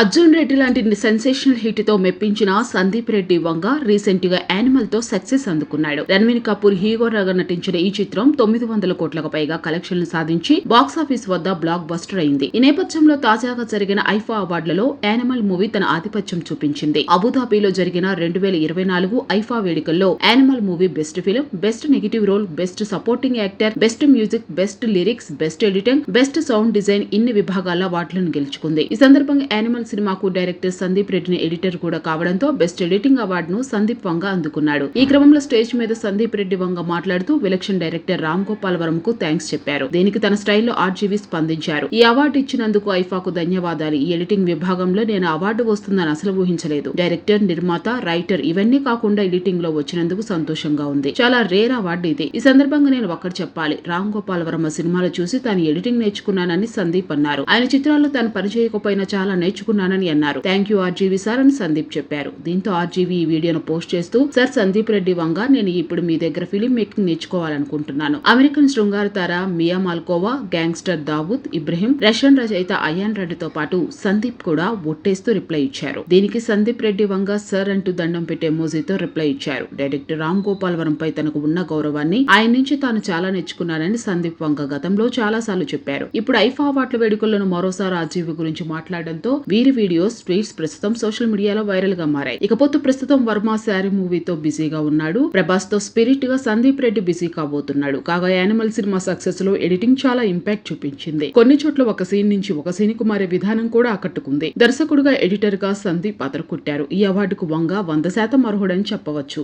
అర్జున్ రెడ్డి లాంటి సెన్సేషనల్ హిట్తో మెప్పించిన సందీప్ రెడ్డి వంగ రీసెంట్గా యానిమల్తో సక్సెస్ అందుకున్నాడు. రణవీర్ కపూర్ హీరోగా నటించిన ఈ చిత్రం తొమ్మిది వందల కోట్లకు పైగా కలెక్షన్లు సాధించి బాక్సాఫీస్ వద్ద బ్లాక్ బస్టర్ అయింది. ఈ నేపథ్యంలో తాజాగా జరిగిన ఐఫా అవార్డులలో యానిమల్ మూవీ తన ఆధిపత్యం చూపించింది. అబుదాబీలో జరిగిన రెండు వేల ఇరవై నాలుగు ఐఫా వేడుకల్లో Animal movie best film best negative role best supporting actor best music best lyrics best editing best sound design ఇన్ని విభాగాల్లో అవార్డులను గెలుచుకుంది. ఈ సందర్భంగా యానిమల్ సినిమాకు డైరెక్టర్ సందీప్ రెడ్డిని ఎడిటర్ కూడా కావడంతో బెస్ట్ ఎడిటింగ్ అవార్డును సందీప్ వంగ అందుకున్నాడు. ఈ క్రమంలో స్టేజ్ మీద సందీప్ రెడ్డి వంగ మాట్లాడుతూ విలక్షణ్ డైరెక్టర్ రామ్ గోపాల్ వరం కు థ్యాంక్స్ చెప్పారు. దీనికి తన స్టైల్లో ఆర్జీవి స్పందించారు. ఈ అవార్డు ఇచ్చినందుకు ఐఫాకు ధన్యవాదాలు. ఈ ఎడిటింగ్ విభాగంలో నేను అవార్డు వస్తుందని అసలు ఊహించలేదు. డైరెక్టర్ నిర్మాత రైటర్ ఇవన్నీ కాకుండా ఎడిటింగ్లో వచ్చినందుకు సంతోషంగా ఉంది. చాలా రేర్ అవార్డు ఇది. ఈ సందర్భంగా నేను ఒక్కటి చెప్పాలి. రామ్ గోపాల్ వర్మ సినిమాలు చూసి తాను ఎడిటింగ్ నేర్చుకున్నానని సందీప్ అన్నారు. ఆయన చిత్రాల్లో తాను పనిచేయకపోయినా చాలా నేర్చుకున్నానని అన్నారు. థ్యాంక్ యూ ఆర్జీవి సార్ అని సందీప్ చెప్పారు. దీంతో ఆర్జీవి ఈ వీడియోను పోస్ట్ చేస్తూ సార్ సందీప్ రెడ్డి వంగ నేను ఇప్పుడు మీ దగ్గర ఫిలిం మేకింగ్ నేర్చుకోవాలనుకుంటున్నాను. అమెరికన్ శృంగార తార Mia Malkova gangster Dawood Ibrahim Russian రచయిత అయాన్ రెడ్డితో పాటు సందీప్ కూడా ఒట్టేస్తూ రిప్లై ఇచ్చారు. దీనికి సందీప్ రెడ్డి వంగ సర్ అంటూ దండం పెట్టే మోజీతో రిప్లై ఇచ్చారు. డైరెక్టర్ రామ్ గోపాల్ వరంపై తనకు ఉన్న గౌరవాన్ని ఆయన నుంచి తాను చాలా నేర్చుకున్నానని సందీప్ వంగ గతంలో చాలా సార్లు చెప్పారు. ఇప్పుడు ఐఫా అవార్డుల వేడుకలను మరోసారి ఆర్జీవి గురించి మాట్లాడడంతో వీరి వీడియోస్ ట్వీట్స్ ప్రస్తుతం సోషల్ మీడియాలో వైరల్గా మారాయి. ఇకపోతే ప్రస్తుతం వర్మ శారీ మూవీతో బిజీగా ఉన్నాడు. ప్రభాస్తో స్పిరిట్గా సందీప్ రెడ్డి బిజీ కాబోతున్నాడు. కాగా యానిమల్ సినిమా సక్సెస్లో ఎడిటింగ్ చాలా ఇంపాక్ట్ చూపించింది. కొన్ని చోట్ల ఒక సీన్ నుంచి ఒక సీన్కు మారే విధానం కూడా ఆకట్టుకుంది. దర్శకుడుగా ఎడిటర్గా సందీప్ అదరకొట్టారు ఈ అవార్డుకు వంగ వంద శాతం అర్హుడని చెప్పవచ్చు.